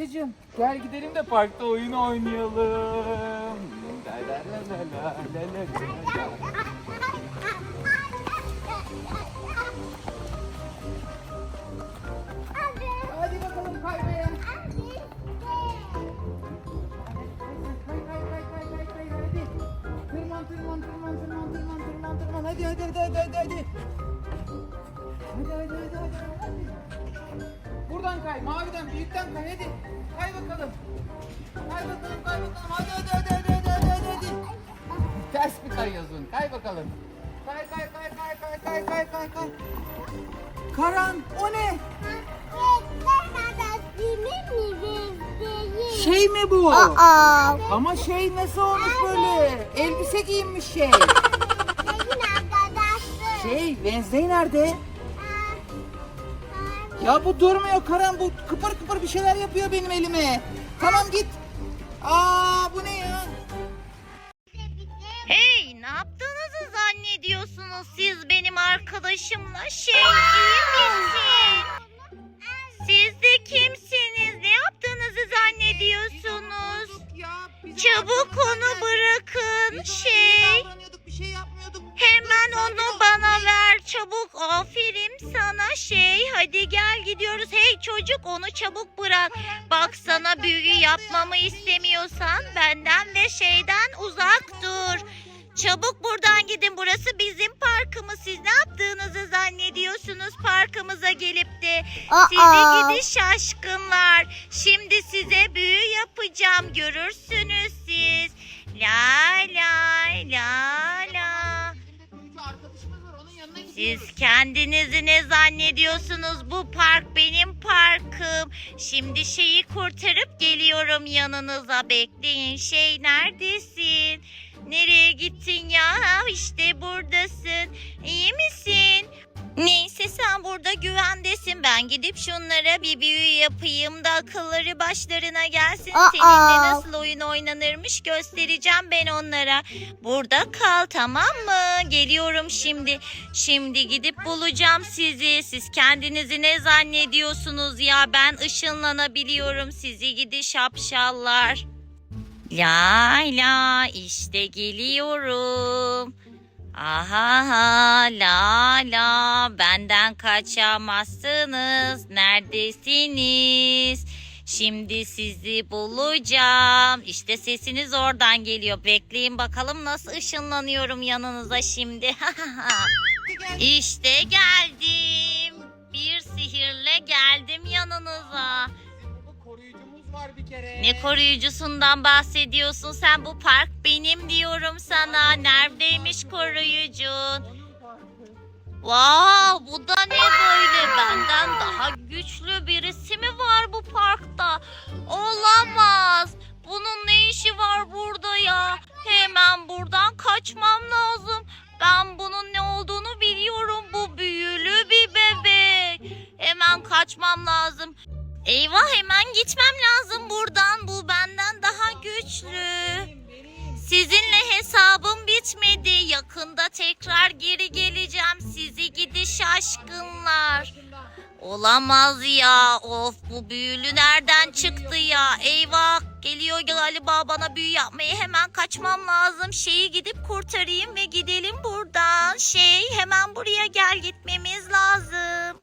Ayşe'cim gel gidelim de parkta oyun oynayalım. La la la la la la la. Hadi bakalım kaymaya. Tırman tırman tırman tırman tırman tırman tırman hadi hadi hadi hadi hadi. Hadi hadi hadi hadi hadi. Buradan kay, maviden, büyükten kay hadi. Kay bakalım. Kay bakalım, kay bakalım. Hadi hadi hadi hadi hadi hadi hadi. Ters mi kayıyorsun? Kay bakalım. Kay kay kay kay kay kay kay kay kay. Karan, o ne? Şey mi bu? Aa. Ama şey nasıl olmuş böyle? Elbise giyinmiş şey. Şey, Wednesday nerede? Ya bu durmuyor Karan bu kıpır kıpır bir şeyler yapıyor benim elime. Tamam git. Aa bu ne ya? Hey ne yaptığınızı zannediyorsunuz siz benim arkadaşımla şey iyi misin? Siz de kimsiniz? Ne yaptığınızı zannediyorsunuz? Çabuk onu bırakın şey. Hemen onu bana ver çabuk. Aferin sana şey. Hadi gel gidiyoruz. Hey çocuk onu çabuk bırak. Bak sana büyü yapmamı istemiyorsan benden ve şeyden uzak dur. Çabuk buradan gidin. Burası bizim parkımız. Siz ne yaptığınızı zannediyorsunuz parkımıza gelip de? Sizi gidi şaşkınlar. Şimdi size büyü yapacağım. Görürsünüz siz. La la la. Siz kendinizi ne zannediyorsunuz? Bu park benim parkım. Şimdi şeyi kurtarıp geliyorum yanınıza. Bekleyin. Şey neredesin? Nereye gittin ya? İşte buradasın. İyi misin? Neyse sen burada güvendesin. Ben gidip şunlara bir büyü yapayım da akılları başlarına gelsin. Seninle nasıl oyun oynanırmış göstereceğim ben onlara. Burada kal tamam mı? Geliyorum şimdi. Şimdi gidip bulacağım sizi. Siz kendinizi ne zannediyorsunuz ya? Ben ışınlanabiliyorum sizi gidi şapşallar. La la işte geliyorum. Aha la la benden kaçamazsınız. Neredesiniz? Şimdi sizi bulacağım. İşte sesiniz oradan geliyor. Bekleyin bakalım nasıl ışınlanıyorum yanınıza şimdi. işte geldim. Bir sihirle geldim var bir kere. Ne koruyucusundan bahsediyorsun sen? Bu park benim diyorum sana. Neredeymiş koruyucun? Wow, bu da ne böyle? Benden daha güçlü birisi mi var bu parkta? Olamaz. Bunun ne işi var burada ya? Hemen buradan kaçmam lazım. Ben bunun ne olduğunu biliyorum. Bu büyülü bir bebek. Hemen kaçmam lazım. Eyvah hemen gitmem lazım buradan. Bu benden daha güçlü. Sizinle hesabım bitmedi. Yakında tekrar geri geleceğim. Sizi gidi şaşkınlar. Olamaz ya. Of bu büyülü nereden çıktı ya? Eyvah geliyor galiba bana büyü yapmayı hemen kaçmam lazım. Şeyi gidip kurtarayım ve gidelim buradan. Şey hemen buraya gel gitmemiz lazım.